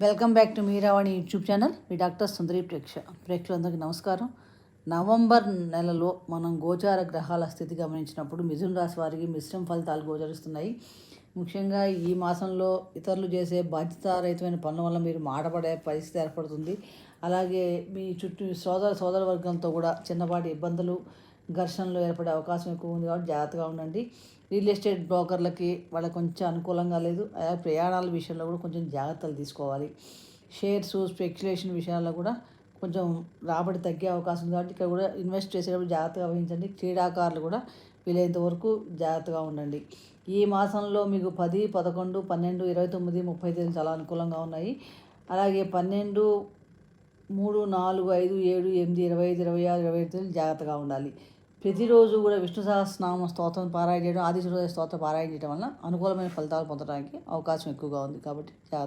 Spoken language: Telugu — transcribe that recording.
Welcome back to Meeravani YouTube channel. Me doctor Sundari ప్రేక్ష ప్రేక్షకులందరికీ నమస్కారం. నవంబర్ నెలలో మనం గోచార గ్రహాల స్థితి గమనించినప్పుడు మిథున రాశి వారికి మిశ్రమ ఫలితాలు గోచరిస్తున్నాయి. ముఖ్యంగా ఈ మాసంలో ఇతరులు చేసే బాధ్యతారహితమైన పనుల వల్ల మీరు మాటపడే పరిస్థితి ఏర్పడుతుంది. అలాగే మీ చుట్టూ సోదర సోదర వర్గంతో కూడా చిన్నపాటి ఇబ్బందులు ఘర్షణలు ఏర్పడే అవకాశం ఎక్కువ ఉంది కాబట్టి జాగ్రత్తగా ఉండండి. రియల్ ఎస్టేట్ బ్రోకర్లకి వాళ్ళకి కొంచెం అనుకూలంగా లేదు. అలాగే ప్రయాణాల విషయంలో కూడా కొంచెం జాగ్రత్తలు తీసుకోవాలి. షేర్స్ స్పెక్యులేషన్ విషయాల్లో కూడా కొంచెం రాబడి తగ్గే అవకాశం ఉంది కాబట్టి ఇక్కడ కూడా ఇన్వెస్ట్ చేసేటప్పుడు జాగ్రత్తగా వహించండి. క్రీడాకారులు కూడా వీలైనంత వరకు జాగ్రత్తగా ఉండండి. ఈ మాసంలో మీకు పది పదకొండు పన్నెండు ఇరవై తొమ్మిది ముప్పై తేదీలు చాలా అనుకూలంగా ఉన్నాయి. అలాగే పన్నెండు మూడు నాలుగు ఐదు ఏడు ఎనిమిది ఇరవై ఐదు ఇరవై ఆరు ఇరవై ఐదు జాగ్రత్తగా ఉండాలి. ప్రతిరోజు కూడా విష్ణు సహస్రనామ స్తోత్రం పారాయణ చేయడం ఆదిశ్వర స్తోత్రం పారాయణ చేయడం వల్ల అనుకూలమైన ఫలితాలు పొందడానికి అవకాశం ఎక్కువగా ఉంది కాబట్టి జాగ్రత్త.